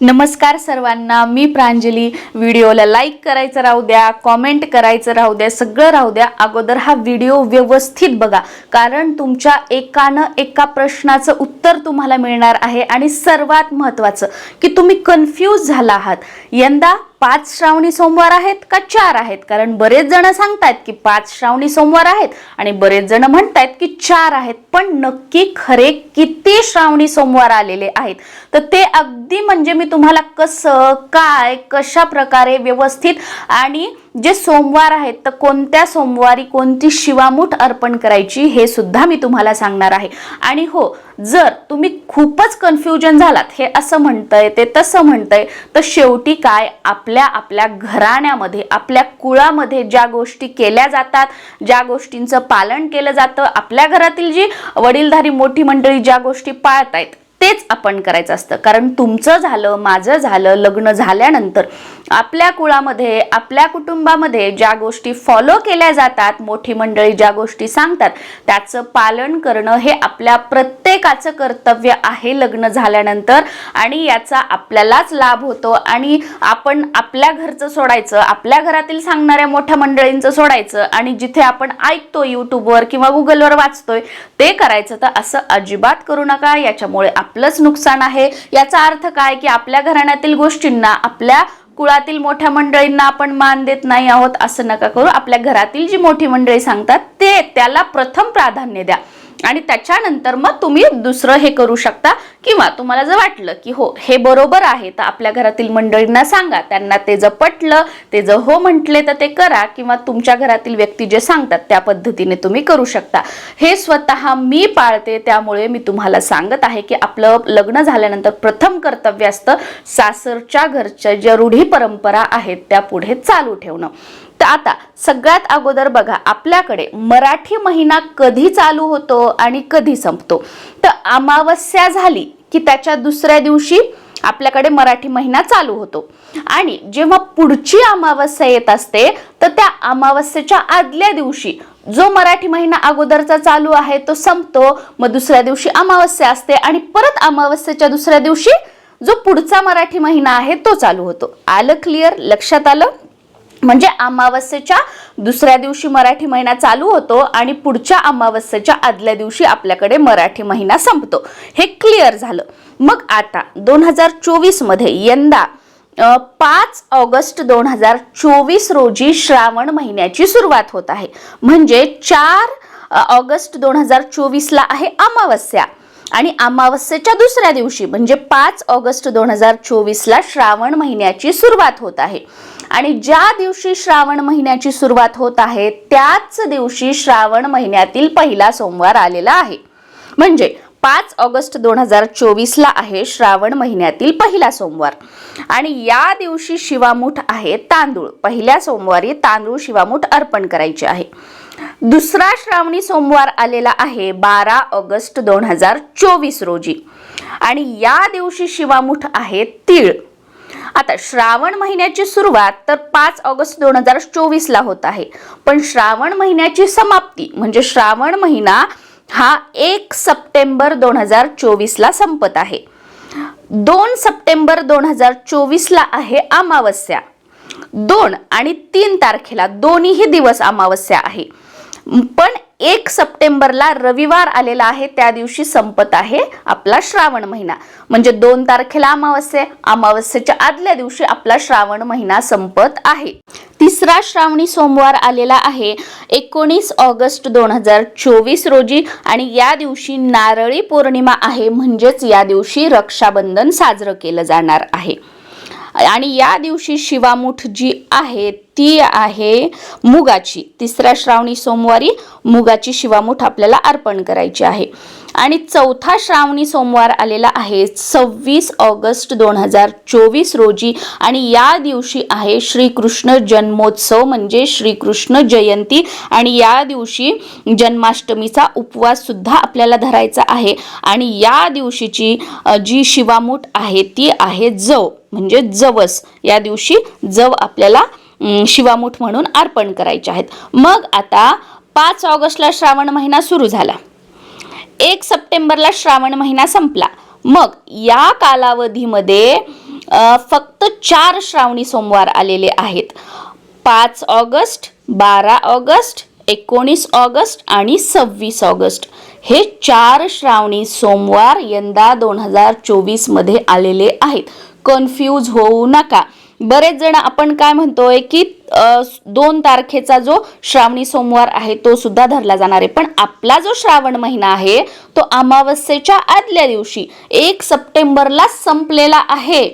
नमस्कार सर्वांना मी प्रांजली. व्हिडिओला लाईक करायचं राहू द्या कॉमेंट करायचं राहू द्या सगळं राहू द्या. अगोदर हा व्हिडिओ व्यवस्थित बघा. कारण तुमच्या एकानं एका प्रश्नाचं उत्तर तुम्हाला मिळणार आहे आणि सर्वात महत्त्वाचं की तुम्ही कन्फ्यूज झाला आहात. यंदा पाच श्रावणी सोमवार आहेत का चार आहेत? कारण बरेच जण सांगतायत की पाच श्रावणी सोमवार आहेत आणि बरेच जण म्हणतायत की चार आहेत. पण नक्की खरे किती श्रावणी सोमवार आलेले आहेत? तर ते अगदी म्हणजे मी तुम्हाला कसं काय कशा प्रकारे व्यवस्थित आणि जे सोमवार आहेत तर कोणत्या सोमवारी कोणती शिवामूठ अर्पण करायची हे सुद्धा मी तुम्हाला सांगणार आहे. आणि हो जर तुम्ही खूपच कन्फ्युजन झालात हे असं म्हणतंय ते तसं म्हणतंय तर शेवटी काय? आपल्या आपल्या घराण्यामध्ये आपल्या कुळामध्ये ज्या गोष्टी केल्या जातात ज्या गोष्टींचं पालन केलं जातं आपल्या घरातील जी वडीलधारी मोठी मंडळी ज्या गोष्टी पाळतायत तेच आपण करायचं असतं. कारण तुमचं झालं माझं झालं लग्न झाल्यानंतर आपल्या कुळामध्ये आपल्या कुटुंबामध्ये ज्या गोष्टी फॉलो केल्या जातात मोठी मंडळी ज्या गोष्टी सांगतात त्याचं पालन करणं हे आपल्या प्रत्येकाचं कर्तव्य आहे लग्न झाल्यानंतर आणि याचा आपल्यालाच लाभ होतो. आणि आपण आपल्या घरचं सोडायचं आपल्या घरातील सांगणाऱ्या मोठ्या मंडळींचं सोडायचं आणि जिथे आपण ऐकतो यूट्यूबवर किंवा गुगलवर वाचतोय ते करायचं तर असं अजिबात करू नका. याच्यामुळे आपलंच नुकसान आहे? याचा अर्थ काय की आपल्या घराण्यातील गोष्टींना आपल्या कुळातील मोठ्या मंडळींना आपण मान देत नाही आहोत? असं नका करू. आपल्या घरातील जी मोठी मंडळी सांगतात ते त्याला प्रथम प्राधान्य द्या. आणि त्याच्यानंतर मग तुम्ही दुसरं हे करू शकता. किंवा तुम्हाला जर वाटलं की हो हे बरोबर आहे तर आपल्या घरातील मंडळींना सांगा. त्यांना ते जर पटलं ते जर हो म्हटले तर ते करा. किंवा तुमच्या घरातील व्यक्ती जे सांगतात त्या पद्धतीने तुम्ही करू शकता. हे स्वतः मी पाळते त्यामुळे मी तुम्हाला सांगत आहे की आपलं लग्न झाल्यानंतर प्रथम कर्तव्य असतं सासरच्या घरच्या ज्या रूढी परंपरा आहेत त्या पुढे चालू ठेवणं. तर आता सगळ्यात अगोदर बघा आपल्याकडे मराठी महिना कधी चालू होतो आणि कधी संपतो? तर अमावस्या झाली की त्याच्या दुसऱ्या दिवशी आपल्याकडे मराठी महिना चालू होतो. आणि जेव्हा पुढची अमावस्या येत असते तर त्या अमावस्येच्या आदल्या दिवशी जो मराठी महिना अगोदरचा चालू आहे तो संपतो. मग दुसऱ्या दिवशी अमावस्या असते आणि परत अमावस्येच्या दुसऱ्या दिवशी जो पुढचा मराठी महिना आहे तो चालू होतो. आलं क्लिअर लक्षात आलं? म्हणजे अमावस्येच्या दुसऱ्या दिवशी मराठी महिना चालू होतो आणि पुढच्या अमावस्येच्या आदल्या दिवशी आपल्याकडे मराठी महिना संपतो. हे क्लिअर झालं. मग आता दोन हजार चोवीसमध्ये यंदा पाच ऑगस्ट दोन हजार चोवीस रोजी श्रावण महिन्याची सुरुवात होत आहे. म्हणजे चार ऑगस्ट दोन हजार चोवीसला आहे अमावस्या. आणि अमावस्येच्या दुसऱ्या दिवशी म्हणजे पाच ऑगस्ट दोन हजार चोवीसला श्रावण महिन्याची सुरुवात होत आहे. आणि ज्या दिवशी श्रावण महिन्याची सुरुवात होत आहे त्याच दिवशी श्रावण महिन्यातील पहिला सोमवार आलेला आहे. म्हणजे पाच ऑगस्ट दोन हजार चोवीसला आहे श्रावण महिन्यातील पहिला सोमवार. आणि या दिवशी शिवामूठ आहे तांदूळ. पहिल्या सोमवारी तांदूळ शिवामूठ अर्पण करायचे आहे. दुसरा श्रावणी सोमवार आलेला आहे बारा ऑगस्ट दोन हजार चोवीस रोजी. आणि या दिवशी शिवामूठ आहे तीळ. आता श्रावण महिन्याची सुरुवात तर पाच ऑगस्ट दोन हजार चोवीसला होत आहे. पण श्रावण महिन्याची समाप्ती म्हणजे श्रावण महिना हा एक सप्टेंबर दोन हजार चोवीसला संपत आहे. दोन सप्टेंबर दोन हजार चोवीसला आहे अमावस्या. दोन आणि तीन तारखेला दोन्हीही दिवस अमावस्या आहे. पण एक सप्टेंबरला रविवार आलेला आहे त्या दिवशी संपत आहे आपला श्रावण महिना. म्हणजे दोन तारखेला अमावस्या अमावस्येच्या आदल्या दिवशी आपला श्रावण महिना संपत आहे. तिसरा श्रावणी सोमवार आलेला आहे एकोणीस ऑगस्ट दोन हजार चोवीस रोजी. आणि या दिवशी नारळी पौर्णिमा आहे म्हणजेच या दिवशी रक्षाबंधन साजरं केलं जाणार आहे. आणि या दिवशी शिवामूठ जी आहे ती आहे मुगाची. तिसऱ्या श्रावणी सोमवारी मुगाची शिवामूठ आपल्याला अर्पण करायची आहे. आणि चौथा श्रावणी सोमवार आलेला आहे सव्वीस ऑगस्ट दोन हजार चोवीस रोजी. आणि या दिवशी आहे श्रीकृष्ण जन्मोत्सव म्हणजे श्रीकृष्ण जयंती. आणि या दिवशी जन्माष्टमीचा उपवास सुद्धा आपल्याला धरायचा आहे. आणि या दिवशीची जी शिवामूठ आहे ती आहे जव. म्हणजे जवस. या दिवशी जव आपल्याला शिवामुठ शिवामूठ म्हणून अर्पण करायचे आहेत. मग आता पाच ऑगस्टला श्रावण महिना सुरू झाला. एक सप्टेंबरला श्रावण महिना संपला. मग या कालावधीमध्ये फक्त चार श्रावणी सोमवार आलेले आहेत. पाच ऑगस्ट बारा ऑगस्ट एकोणीस ऑगस्ट आणि सव्वीस ऑगस्ट. हे चार श्रावणी सोमवार यंदा दोन हजार चोवीसमध्ये आलेले आहेत. कन्फ्यूज होऊ नका. बरेच जण आपण काय म्हणतोय की दोन तारखेचा जो श्रावणी सोमवार आहे तो सुद्धा धरला जाणार आहे. पण आपला जो श्रावण महिना आहे तो अमावस्येच्या आदल्या दिवशी एक सप्टेंबरला संपलेला आहे.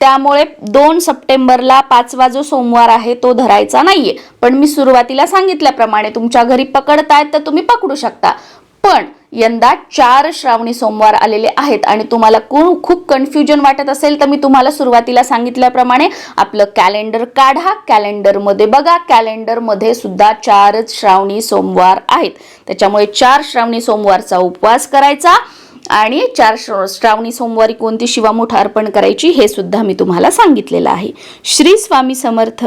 त्यामुळे दोन सप्टेंबरला पाचवा जो सोमवार आहे तो धरायचा नाहीये. पण मी सुरुवातीला सांगितल्याप्रमाणे तुमच्या घरी पकडतायत तर तुम्ही पकडू शकता. पण यंदा चार श्रावणी सोमवार आलेले आहेत आणि तुम्हाला खूप कन्फ्युजन वाटत असेल तर मी तुम्हाला सुरुवातीला सांगितल्याप्रमाणे आपलं कॅलेंडर काढा. कॅलेंडरमध्ये बघा. कॅलेंडरमध्ये सुद्धा चारच श्रावणी सोमवार आहेत. त्याच्यामुळे चार श्रावणी सोमवारचा उपवास करायचा आणि चार श्र- श्रावणी सोमवारी कोणती शिवामूठ अर्पण करायची हे सुद्धा मी तुम्हाला सांगितलेलं आहे. श्री स्वामी समर्थ.